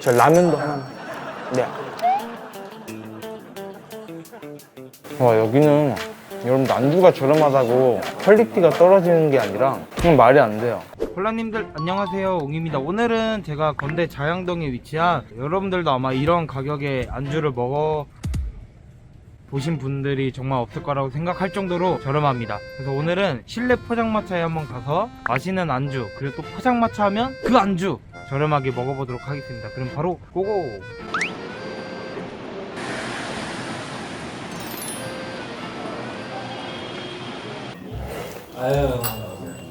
저 라면도 하나만. 네. 와 여기는 여러분 안주가 저렴하다고 퀄리티가 떨어지는 게 아니라 그냥 말이 안 돼요. 콜라님들 안녕하세요 옹입니다 오늘은 제가 건대 자양동에 위치한 여러분들도 아마 이런 가격에 안주를 먹어 보신 분들이 정말 없을 거라고 생각할 정도로 저렴합니다. 그래서 오늘은 실내 포장마차에 한번 가서 맛있는 안주 그리고 또 포장마차 하면 그 안주 저렴하게 먹어보도록 하겠습니다. 그럼 바로 고고!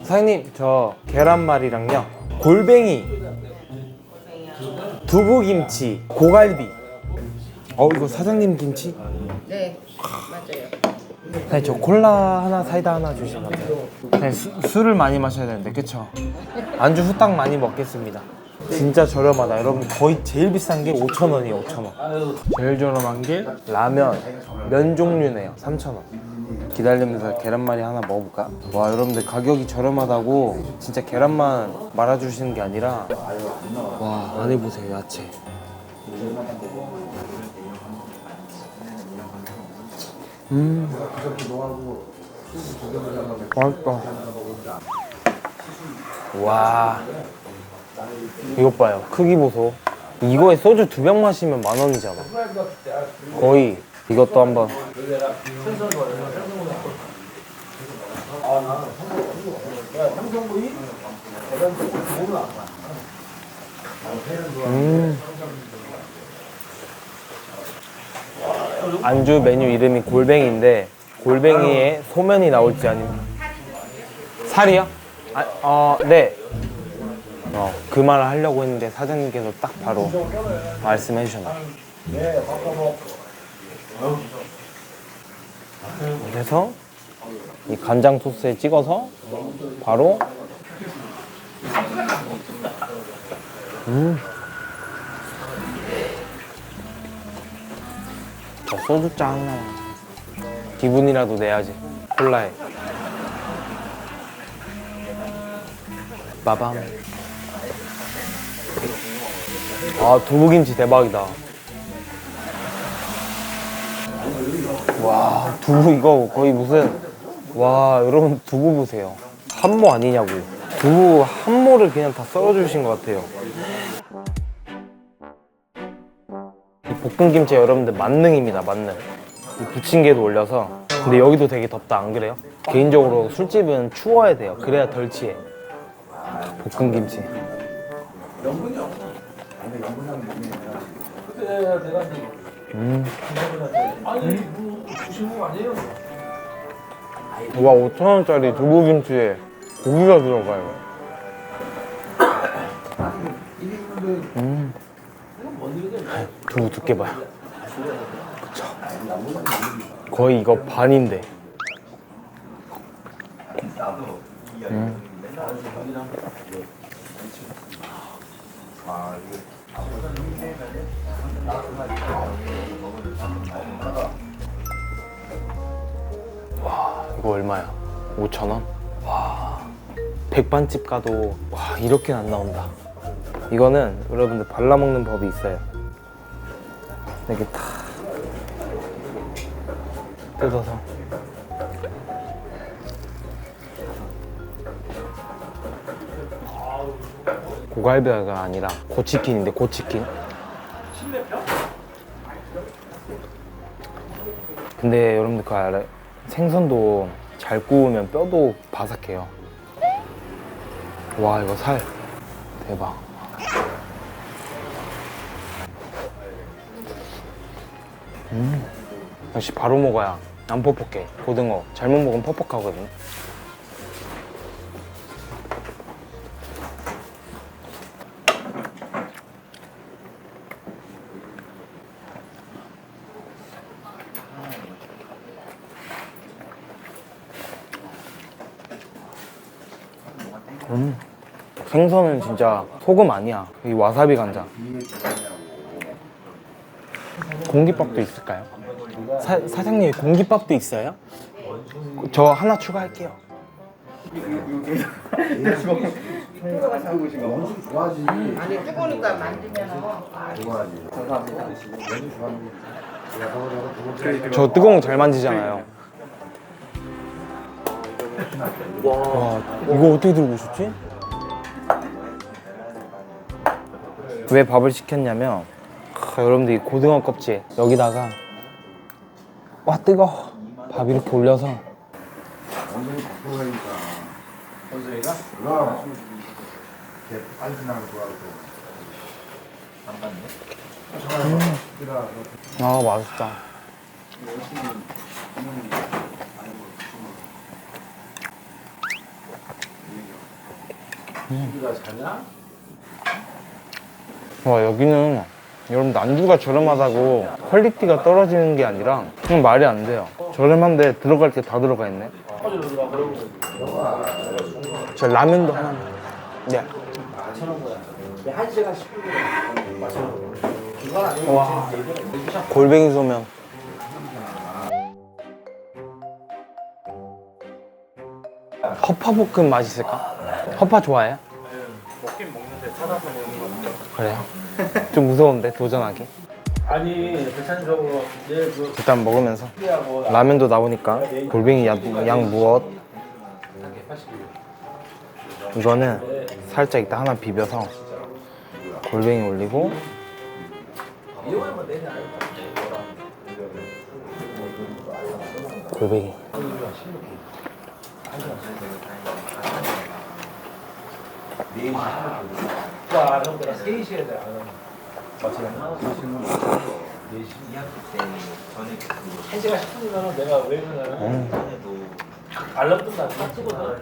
사장님 저 계란말이랑요. 골뱅이 두부김치 고갈비. 어 이거 사장님 김치? 네, 맞아요. 사장님 저 콜라 하나 사이다 하나 주시면 안 돼요? 사장님 수, 술을 많이 마셔야 되는데 그쵸? 안주 후딱 많이 먹겠습니다 진짜 저렴하다 여러분 거의 제일 비싼 게 5,000원이에요 5,000원 제일 저렴한 게 라면 면 종류네요 3,000원 기다리면서 계란말이 하나 먹어볼까? 와 여러분들 가격이 저렴하다고 진짜 계란만 말아주시는 게 아니라 와 안에 보세요 야채 음. 맛있다. 와. 이것 봐요. 크기 보소. 이거에 소주 두 병 마시면 만 원이잖아. 거의 이것도 한번. 음. 안주 메뉴 이름이 골뱅이인데 골뱅이에 소면이 나올지 아니면 살이요? 아, 어, 네. 어, 그 말을 하려고 했는데 사장님께서 딱 바로 말씀해 주셨네요. 그래서 이 간장 소스에 찍어서 바로 음. 소주 짱 하나 기분이라도 내야지. 콜라에. 마밤. 아 두부김치 대박이다. 와 두부 이거 거의 무슨 와 여러분 두부 보세요. 한모 아니냐고 두부 한모를 그냥 다 썰어주신 것 같아요 볶음김치 여러분들 만능입니다 만능 이 부침개도 올려서 근데 여기도 되게 덥다 안 그래요? 개인적으로 술집은 추워야 돼요 그래야 덜 취해 볶음김치 음. 와 5천원짜리 두부김치에 고기가 들어가요 음. 두부 두께 봐요 그쵸 거의 이거 반인데 음. 이거 얼마야? 5천 원? 와 백반집 가도 와 이렇게는 안 나온다 이거는 여러분들 발라먹는 법이 있어요 이렇게 탁 뜯어서 고갈비가 아니라 고치킨인데 고치킨 근데 여러분들 그거 알아요? 생선도 잘 구우면 뼈도 바삭해요. 와 이거 살 대박. 음 역시 바로 먹어야 안 퍽퍽해. 고등어 잘못 먹으면 퍽퍽하거든. 음. 생선은 진짜 소금 아니야. 이 와사비 간장. 공깃밥도 있을까요? 사, 사장님 공깃밥도 있어요? 저 하나 추가할게요. 저 뜨거운 거 잘 만지잖아요. 와, 이거 어떻게 들고 오셨지? 왜 밥을 시켰냐면 크, 여러분들 이 고등어 껍질 여기다가 와 뜨거. 밥 이렇게 올려서. 아 맛있다. 와 여기는 여러분 안주가 저렴하다고 퀄리티가 떨어지는 게 아니라 그냥 말이 안 돼요. 저렴한데 들어갈 게 다 들어가 있네. 저 라면도 하나만. 네. 와 골뱅이 소면. 허파볶음 맛있을까? 허파 좋아해요? 먹긴 먹는데 찾아서 먹는 거 그래요? 좀 무서운데 도전하기? 아니 대찬적으로 내일 그 일단 먹으면서. 라면도 나오니까. 골뱅이 양, 양 무엇? 이거는 살짝 이따 하나 비벼서 골뱅이 올리고. 골뱅이 와 형들아 3시에 돼한 시간 10분이면 내가 왜 그러냐면 알람 뜬다. 딱 찍어서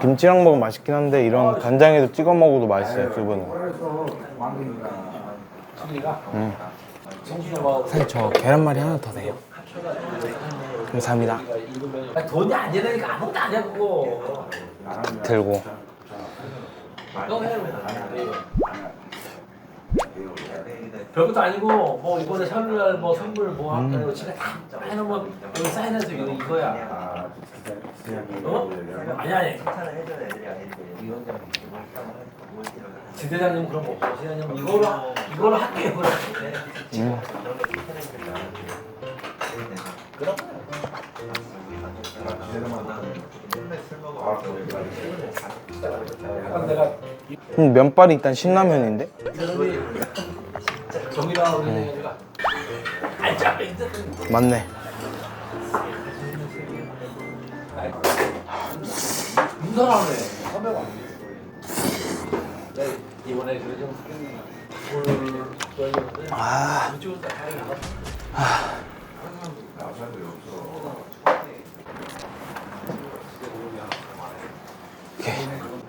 김치랑 먹으면 맛있긴 한데 이런 간장에도 찍어 먹어도 맛있어요 두부는 음. 사실 저 계란말이 하나 더 돼요? 감사합니다. 막 돈이 안 되니까 아무것도 안해 그거. 들고 너 해. 별것도 아니고 뭐 이번에 설날 뭐 선물 뭐 할까 지가 다 해놓으면 여기 사인해서 이거 이거야. 어? 아니 아니. 지대장님 그런 거 없어. 지대장님 이거로 이거로 할게요 그래 약간 내가 음, 면발이 일단 신라면인데? 있는 맞네. 인사하네 이번에 저희는데 아 이쪽으로 다 가요.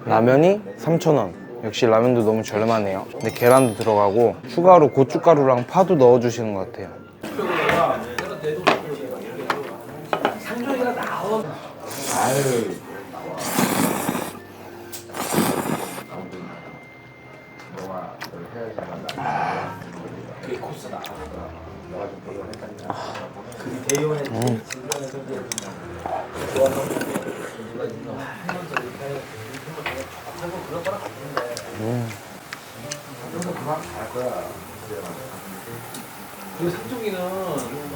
라면이 3,000원. 역시 라면도 너무 저렴하네요. 근데 계란도 들어가고 추가로 고춧가루랑 파도 넣어주시는 것 같아요. 상종이가 나온 그게 코스다. 그 대용의 진정에서 이제 좋아하는 누가 있나 하면서 이렇게 하고 그런 거랑 같은데. 그 상종이는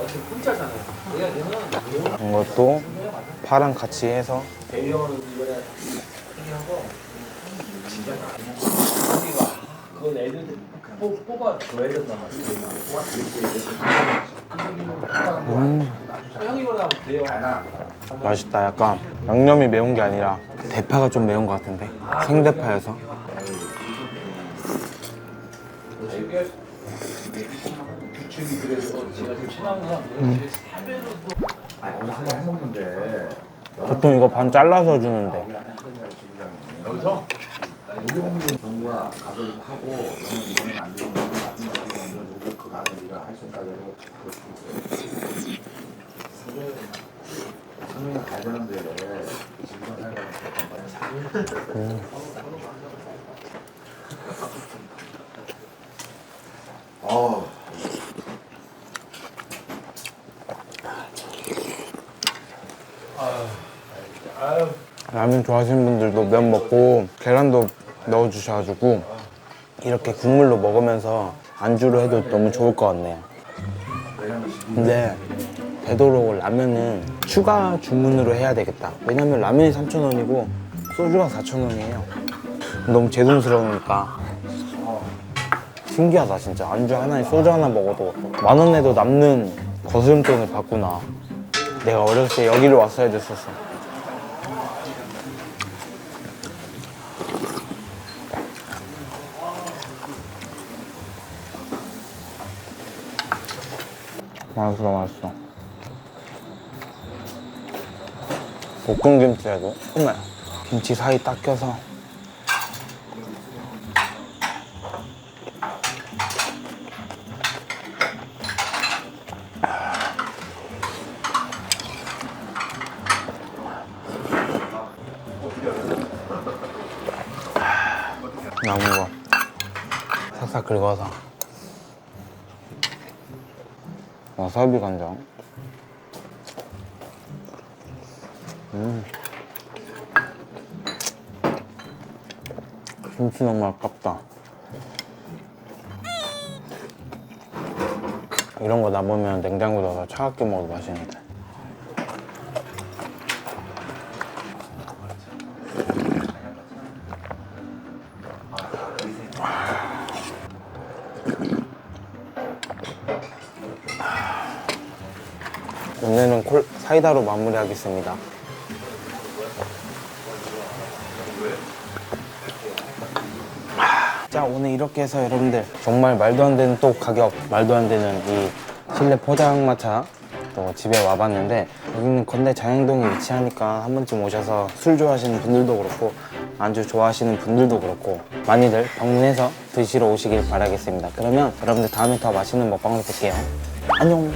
어차피 혼자잖아요. 내가 걔는 이것도 파랑 같이 해서. 대형을 이번에 하고 진짜 우리가 그건 애들 뽑, 뽑아 줘야 된단 말이야. 형이보다 대형 맛있다. 약간 양념이 매운 게 아니라 대파가 좀 매운 것 같은데. 생대파여서 게 규칙이 그래서 제가 좀 친한 사람들 아 오늘 한번 먹는데. 보통 이거 반 잘라서 주는데. 여기서? 우리 홍보 정부가 가서 하고 너는 이번엔 안 되고 너는 나중에 가서 먼저 누구 그 가서 네가 할 생각으로 선배님 가야 되는데 지금 생각하는 건반에 사는 라면 좋아하시는 분들도 면 먹고 계란도 넣어주셔가지고 이렇게 국물로 먹으면서 안주로 해도 너무 좋을 것 같네요. 근데 되도록 라면은 추가 주문으로 해야 되겠다. 왜냐면 라면이 3,000원이고 소주가 4,000원이에요. 너무 제동스러우니까. 신기하다 진짜. 안주 하나에 소주 하나 먹어도 만 원 내도 남는 거스름돈을 받구나. 내가 어렸을 때 여기를 왔어야 됐었어. 맛있어 맛있어 볶음 김치에도 정말 김치 사이 딱 껴서 남은 거. 싹싹 긁어서 와사비 간장. 음. 김치 너무 아깝다. 이런 거 남으면 냉장고 넣어서 차갑게 먹어도 맛있는데. 사이다로 마무리하겠습니다. 자 오늘 이렇게 해서 여러분들 정말 말도 안 되는 또 가격 말도 안 되는 이 실내 포장마차 또 집에 와봤는데 여기는 건대 자양동에 위치하니까 한 번쯤 오셔서 술 좋아하시는 분들도 그렇고 안주 좋아하시는 분들도 그렇고 많이들 방문해서 드시러 오시길 바라겠습니다. 그러면 여러분들 다음에 더 맛있는 먹방으로 뵐게요. 안녕